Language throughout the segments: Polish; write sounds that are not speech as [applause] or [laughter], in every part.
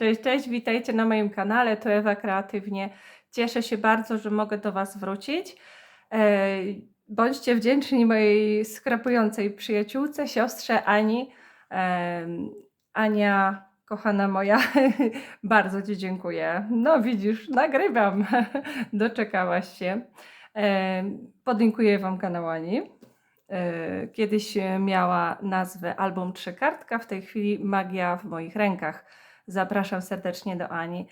Cześć, cześć, witajcie na moim kanale, to Ewa Kreatywnie. Cieszę się bardzo, że mogę do Was wrócić. E, Bądźcie wdzięczni mojej skrapującej przyjaciółce, siostrze Ani. E, Ania, kochana moja, [laughs] bardzo Ci dziękuję. No widzisz, nagrywam, [laughs] doczekałaś się. E, Podlinkuję Wam kanał Ani. Kiedyś miała nazwę Album Trzy Kartka, w tej chwili Magia w moich rękach. Zapraszam serdecznie do Ani.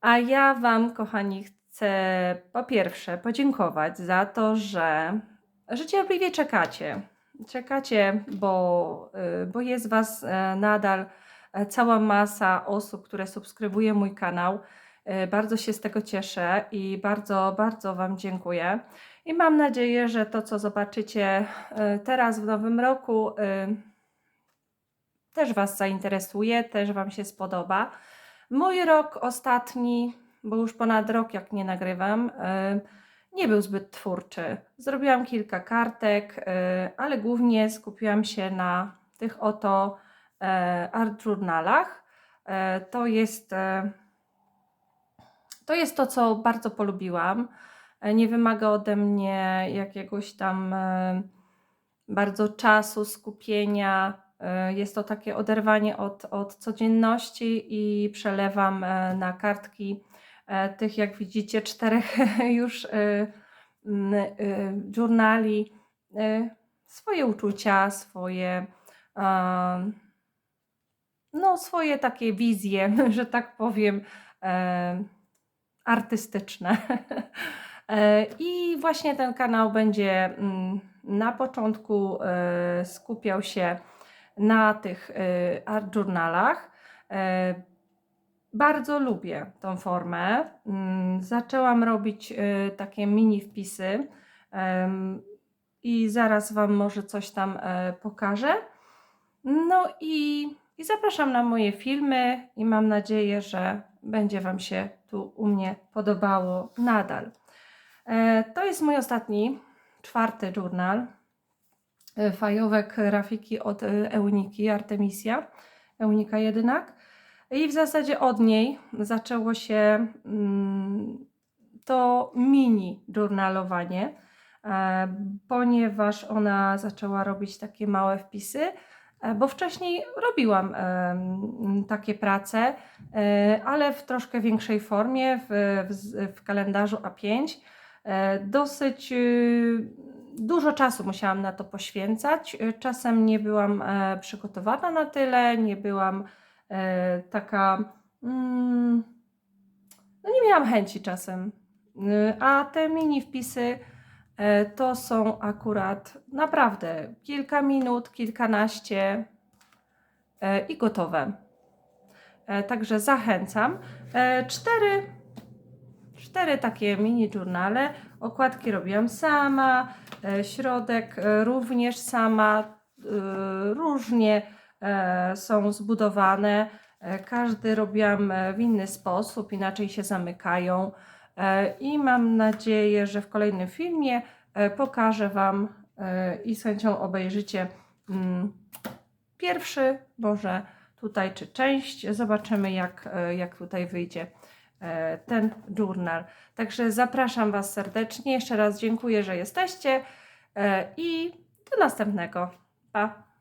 A ja Wam, kochani, chcę po pierwsze podziękować za to, że, że cierpliwie czekacie. Czekacie, bo, y, bo jest Was e, nadal e, cała masa osób, które subskrybuje mój kanał. E, Bardzo się z tego cieszę i bardzo, bardzo Wam dziękuję. I mam nadzieję, że to, co zobaczycie teraz w nowym roku, y, też Was zainteresuje, też Wam się spodoba. Mój rok ostatni, bo już ponad rok jak nie nagrywam, y, nie był zbyt twórczy. Zrobiłam kilka kartek, y, ale głównie skupiłam się na tych oto e, art journalach. E, To jest, e, to jest to, co bardzo polubiłam. Nie wymaga ode mnie jakiegoś tam bardzo czasu, skupienia. E, Jest to takie oderwanie od, od codzienności i przelewam e, na kartki e, tych, jak widzicie, czterech [laughs] już journali swoje uczucia, swoje no, swoje takie wizje, [laughs] że tak powiem, artystyczne. [laughs] I właśnie ten kanał będzie mm, na początku skupiał się na tych e, art journalach. E, Bardzo lubię tą formę. Mm, Zaczęłam robić e, takie mini wpisy i zaraz Wam może coś tam e, pokażę. No i, i zapraszam na moje filmy i mam nadzieję, że będzie Wam się tu u mnie podobało nadal. E, To jest mój ostatni, czwarty journal. E, Fajowek Rafiki od e, Euniki, Artemisia, Eunika jednak. I w zasadzie od niej zaczęło się mm, to mini journalowanie, e, ponieważ ona zaczęła robić takie małe wpisy, bo wcześniej robiłam takie prace, ale w troszkę większej formie, w, w, w kalendarzu A5. E, Dosyć y, dużo czasu musiałam na to poświęcać. E, Czasem nie byłam e, przygotowana na tyle, nie byłam e, taka. Mm, no nie miałam chęci czasem. Y, A te mini wpisy e, to są akurat naprawdę kilka minut, kilkanaście i gotowe. Także zachęcam. Cztery, cztery takie mini journale. Okładki robiłam sama, e, środek e, również sama. e, Różnie są zbudowane. Każdy robiłam w inny sposób, inaczej się zamykają. I mam nadzieję, że w kolejnym filmie pokażę Wam i z chęcią obejrzycie mm, pierwszy, może tutaj, czy część. Zobaczymy, jak, jak tutaj wyjdzie ten journal. Także zapraszam Was serdecznie. Jeszcze raz dziękuję, że jesteście e, i do następnego. Pa!